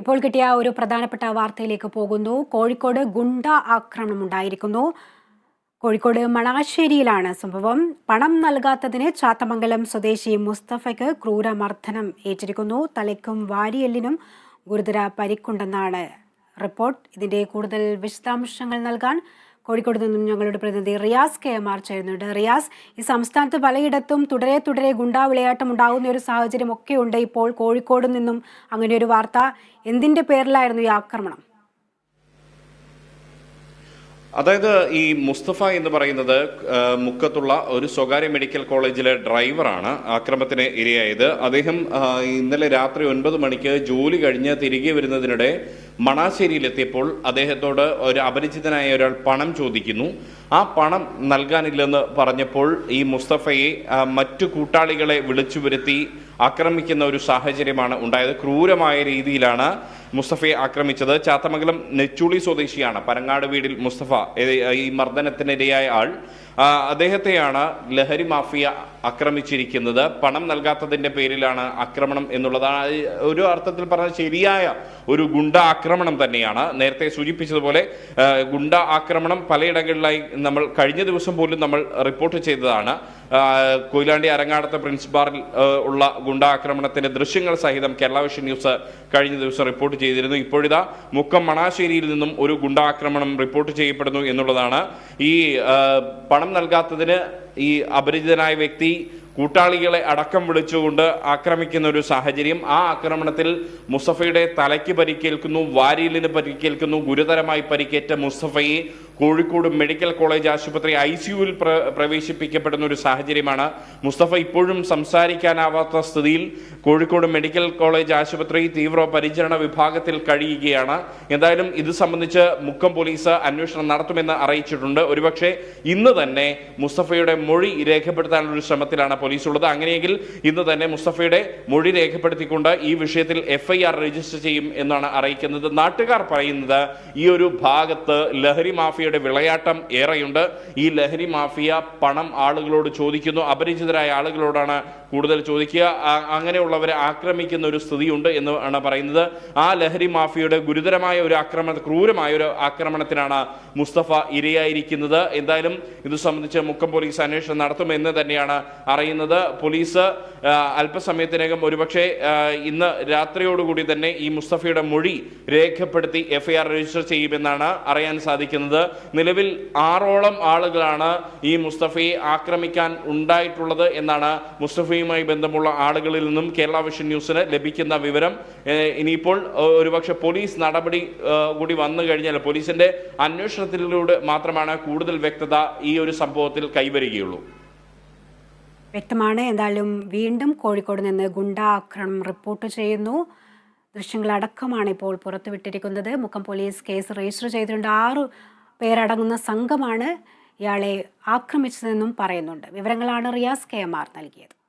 ഇപ്പോൾ കിട്ടിയ ഒരു പ്രധാനപ്പെട്ട വാർത്തയിലേക്ക് പോകുന്നു. കോഴിക്കോട് ഗുണ്ട ആക്രമണം ഉണ്ടായിരിക്കുന്നു. കോഴിക്കോട് മണാശ്ശേരിയിലാണ് സംഭവം. പണം നൽകാത്തതിന് ചാത്തമംഗലം സ്വദേശി മുസ്തഫയ്ക്ക് ക്രൂരമർദ്ദനം ഏറ്റിരിക്കുന്നു. തലയ്ക്കും വാരിയെല്ലിനും ഗുരുതര പരിക്കുണ്ടെന്നാണ് റിപ്പോർട്ട്. ഇതിന്റെ കൂടുതൽ വിശദാംശങ്ങൾ നൽകാൻ കോഴിക്കോട് നിന്നും ഞങ്ങളുടെ പ്രതിനിധി റിയാസ് കെ എം ആർ ചേരുന്നുണ്ട് റിയാസ് ഈ സംസ്ഥാനത്ത് പലയിടത്തും തുടരെ തുടരെ ഗുണ്ടാ വിളയാട്ടം ഉണ്ടാകുന്ന ഒരു സാഹചര്യം ഒക്കെ ഉണ്ട്. ഇപ്പോൾ കോഴിക്കോട് നിന്നും അങ്ങനെ ഒരു വാർത്ത എന്തിന്റെ പേരിലായിരുന്നു ഈ ആക്രമണം? അതായത് ഈ മുസ്തഫ എന്ന് പറയുന്നത് മുക്കത്തുള്ള ഒരു സ്വകാര്യ മെഡിക്കൽ കോളേജിലെ ഡ്രൈവറാണ് ആക്രമത്തിന് ഇരയായത്. അദ്ദേഹം ഇന്നലെ രാത്രി ഒൻപത് മണിക്ക് ജോലി കഴിഞ്ഞ് തിരികെ വരുന്നതിനിടെ മണാശ്ശേരിയിലെത്തിയപ്പോൾ അദ്ദേഹത്തോട് ഒരു അപരിചിതനായ ഒരാൾ പണം ചോദിക്കുന്നു. ആ പണം നൽകാനില്ലെന്ന് പറഞ്ഞപ്പോൾ ഈ മുസ്തഫയെ മറ്റു കൂട്ടാളികളെ വിളിച്ചു വരുത്തി ആക്രമിക്കുന്ന ഒരു സാഹചര്യമാണ് ഉണ്ടായത്. ക്രൂരമായ രീതിയിലാണ് മുസ്തഫയെ ആക്രമിച്ചത്. ചാത്തമംഗലം നെച്ചുളി സ്വദേശിയാണ്. പരങ്ങാട് വീടിൽ മുസ്തഫ ഈ മർദ്ദനത്തിനിരയായ ആൾ. അദ്ദേഹത്തെയാണ് ലഹരി മാഫിയ ആക്രമിച്ചിരിക്കുന്നത്. പണം നൽകാത്തതിന്റെ പേരിലാണ് ആക്രമണം എന്നുള്ളതാണ്. ഒരു അർത്ഥത്തിൽ പറഞ്ഞ ശരിയായ ഒരു ഗുണ്ട ആക്രമണം തന്നെയാണ്. നേരത്തെ സൂചിപ്പിച്ചതുപോലെ ഗുണ്ട ആക്രമണം പലയിടങ്ങളിലായി നമ്മൾ കഴിഞ്ഞ ദിവസം പോലും നമ്മൾ റിപ്പോർട്ട് ചെയ്തതാണ്. കൊയിലാണ്ടി അരങ്ങാടത്തെ പ്രിൻസ് ബാറിൽ ഉള്ള ഗുണ്ടാക്രമണത്തിന്റെ ദൃശ്യങ്ങൾ സഹിതം കേരള വിഷൻ ന്യൂസ് കഴിഞ്ഞ ദിവസം റിപ്പോർട്ട് ചെയ്തിരുന്നു. ഇപ്പോഴിതാ മുക്കം മണാശ്ശേരിയിൽ നിന്നും ഒരു ഗുണ്ടാക്രമണം റിപ്പോർട്ട് ചെയ്യപ്പെടുന്നു എന്നുള്ളതാണ്. ഈ പണം നൽകാത്തതിന് ഈ അപരിചിതനായ വ്യക്തി കൂട്ടാളികളെ അടക്കം വിളിച്ചുകൊണ്ട് ആക്രമിക്കുന്ന ഒരു സാഹചര്യം. ആ ആക്രമണത്തിൽ മുസഫയുടെ തലയ്ക്ക് പരിക്കേൽക്കുന്നു വാരിയലിന് പരിക്കേൽക്കുന്നു ഗുരുതരമായി പരിക്കേറ്റ മുസ്തഫയെ കോഴിക്കോട് മെഡിക്കൽ കോളേജ് ആശുപത്രി ഐ സിയുവിൽ പ്രവേശിപ്പിക്കപ്പെടുന്ന ഒരു സാഹചര്യമാണ് മുസ്തഫ ഇപ്പോഴും സംസാരിക്കാനാവാത്ത സ്ഥിതിയിൽ കോഴിക്കോട് മെഡിക്കൽ കോളേജ് ആശുപത്രി തീവ്ര പരിചരണ വിഭാഗത്തിൽ കഴിയുകയാണ്. എന്തായാലും ഇത് സംബന്ധിച്ച് മുക്കം പോലീസ് അന്വേഷണം നടത്തുമെന്ന് അറിയിച്ചിട്ടുണ്ട്. ഒരുപക്ഷെ ഇന്ന് തന്നെ മുസ്തഫയുടെ മൊഴി രേഖപ്പെടുത്താനുള്ള ശ്രമത്തിലാണ് പോലീസ് ഉള്ളത് അങ്ങനെയെങ്കിൽ ഇന്ന് തന്നെ മുസ്തഫയുടെ മൊഴി രേഖപ്പെടുത്തിക്കൊണ്ട് ഈ വിഷയത്തിൽ എഫ്ഐആർ രജിസ്റ്റർ ചെയ്യും എന്നാണ് അറിയിക്കുന്നത്. നാട്ടുകാർ പറയുന്നത് ഈ ഒരു ഭാഗത്ത് ലഹരി മാഫിയയുടെ വിളയാട്ടം ഏറെയുണ്ട്. ഈ ലഹരി മാഫിയ പണം ആളുകളോട് ചോദിക്കുന്നു. അപരിചിതരായ ആളുകളോടാണ് കൂടുതൽ ചോദിക്കുക. അങ്ങനെയുള്ളവരെ ആക്രമിക്കുന്ന ഒരു സ്ഥിതിയുണ്ട് എന്ന് ആണ് പറയുന്നത്. ആ ലഹരി മാഫിയയുടെ ഗുരുതരമായ ഒരു ആക്രമണ ക്രൂരമായ ഒരു ആക്രമണത്തിനാണ് മുസ്തഫ ഇരയായിരിക്കുന്നത്. എന്തായാലും ഇത് സംബന്ധിച്ച് മുക്കം പോലീസ് അന്വേഷണം നടത്തുമെന്ന് തന്നെയാണ് അറിയുന്നത്. പോലീസ് അല്പസമയത്തിനകം ഒരുപക്ഷെ ഇന്ന് രാത്രിയോടുകൂടി തന്നെ ഈ മുസ്തഫയുടെ മൊഴി രേഖപ്പെടുത്തി എഫ്ഐആർ രജിസ്റ്റർ ചെയ്യുമെന്നാണ് അറിയാൻ സാധിക്കുന്നത്. നിലവിൽ ആറോളം ആളുകളാണ് ഈ മുസ്തഫയെ ആക്രമിക്കാൻ ഉണ്ടായിട്ടുള്ളത് എന്നാണ് മുസ്തഫയുമായി ബന്ധമുള്ള ആളുകളിൽ നിന്നും കേരള വിഷൻ ന്യൂസിന് ലഭിക്കുന്ന വിവരം. ഇനിയിപ്പോൾ ഒരുപക്ഷെ പോലീസ് നടപടി കൂടി വന്നു കഴിഞ്ഞാൽ പോലീസിന്റെ അന്വേഷണത്തിലൂടെ മാത്രമാണ് കൂടുതൽ വ്യക്തത ഈ ഒരു സംഭവത്തിൽ കൈവരികയുള്ളൂ. വ്യക്തമാണ്. എന്തായാലും വീണ്ടും കോഴിക്കോട് നിന്ന് ഗുണ്ട ആക്രമണം റിപ്പോർട്ട് ചെയ്യുന്നു. ദൃശ്യങ്ങളടക്കമാണ് ഇപ്പോൾ പുറത്തുവിട്ടിരിക്കുന്നത്. മുക്കം പോലീസ് കേസ് രജിസ്റ്റർ ചെയ്തിട്ടുണ്ട്. ആറു പേരടങ്ങുന്ന സംഘമാണ് ഇയാളെ ആക്രമിച്ചതെന്നും പറയുന്നുണ്ട്. വിവരങ്ങളാണ് റിയാസ് കെ എം ആർ നൽകിയത്.